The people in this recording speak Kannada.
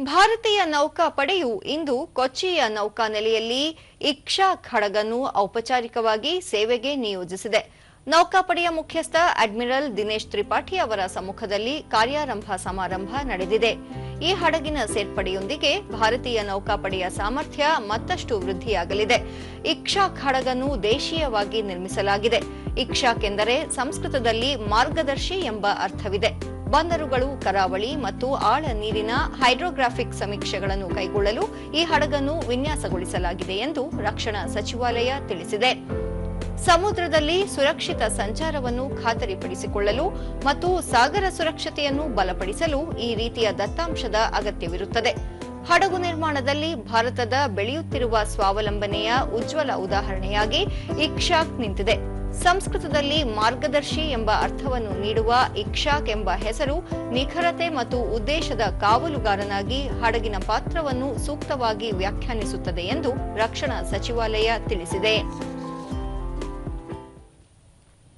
ಭಾರತೀಯ ನೌಕಾಪಡೆಯು ಇಂದು ಕೊಚ್ಚಿಯ ನೌಕಾನೆಲೆಯಲ್ಲಿ ಇಕ್ಷಾ ಖಡಗನ್ನು ಔಪಚಾರಿಕವಾಗಿ ಸೇವೆಗೆ ನಿಯೋಜಿಸಿದೆ. ನೌಕಾಪಡೆಯ ಮುಖ್ಯಸ್ಥ ಅಡ್ಮಿರಲ್ ದಿನೇಶ್ ತ್ರಿಪಾಠಿ ಅವರ ಸಮ್ಮುಖದಲ್ಲಿ ಕಾರ್ಯಾರಂಭ ಸಮಾರಂಭ ನಡೆದಿದೆ. ಈ ಹಡಗಿನ ಸೇರ್ಪಡೆಯೊಂದಿಗೆ ಭಾರತೀಯ ನೌಕಾಪಡೆಯ ಸಾಮರ್ಥ್ಯ ಮತ್ತಷ್ಟು ವೃದ್ಧಿಯಾಗಲಿದೆ. ಇಕ್ಷಾ ಹಡಗನ್ನು ದೇಶೀಯವಾಗಿ ನಿರ್ಮಿಸಲಾಗಿದೆ. ಇಕ್ಷಾಕ್ ಎಂದರೆ ಸಂಸ್ಕೃತದಲ್ಲಿ ಮಾರ್ಗದರ್ಶಿ ಎಂಬ ಅರ್ಥವಿದೆ. ಬಂದರುಗಳು, ಕರಾವಳಿ ಮತ್ತು ಆಳ ನೀರಿನ ಹೈಡ್ರೋಗ್ರಾಫಿಕ್ ಸಮೀಕ್ಷೆಗಳನ್ನು ಕೈಗೊಳ್ಳಲು ಈ ಹಡಗನ್ನು ವಿನ್ಯಾಸಗೊಳಿಸಲಾಗಿದೆ ಎಂದು ರಕ್ಷಣಾ ಸಚಿವಾಲಯ ತಿಳಿಸಿದೆ. ಸಮುದ್ರದಲ್ಲಿ ಸುರಕ್ಷಿತ ಸಂಚಾರವನ್ನು ಖಾತರಿಪಡಿಸಿಕೊಳ್ಳಲು ಮತ್ತು ಸಾಗರ ಸುರಕ್ಷತೆಯನ್ನು ಬಲಪಡಿಸಲು ಈ ರೀತಿಯ ದತ್ತಾಂಶದ ಅಗತ್ಯವಿರುತ್ತದೆ. ಹಡಗು ನಿರ್ಮಾಣದಲ್ಲಿ ಭಾರತದ ಬೆಳೆಯುತ್ತಿರುವ ಸ್ವಾವಲಂಬನೆಯ ಉಜ್ವಲ ಉದಾಹರಣೆಯಾಗಿ ಇಕ್ಷಾಕ್ ನಿಂತಿದೆ. ಸಂಸ್ಕೃತದಲ್ಲಿ ಮಾರ್ಗದರ್ಶಿ ಎಂಬ ಅರ್ಥವನ್ನು ನೀಡುವ ಇಕ್ಷಾಕ್ ಎಂಬ ಹೆಸರು ನಿಖರತೆ ಮತ್ತು ಉದ್ದೇಶದ ಕಾವಲುಗಾರನಾಗಿ ಹಡಗಿನ ಪಾತ್ರವನ್ನು ಸೂಕ್ತವಾಗಿ ವ್ಯಾಖ್ಯಾನಿಸುತ್ತದೆ ಎಂದು ರಕ್ಷಣಾ ಸಚಿವಾಲಯ ತಿಳಿಸಿದೆ.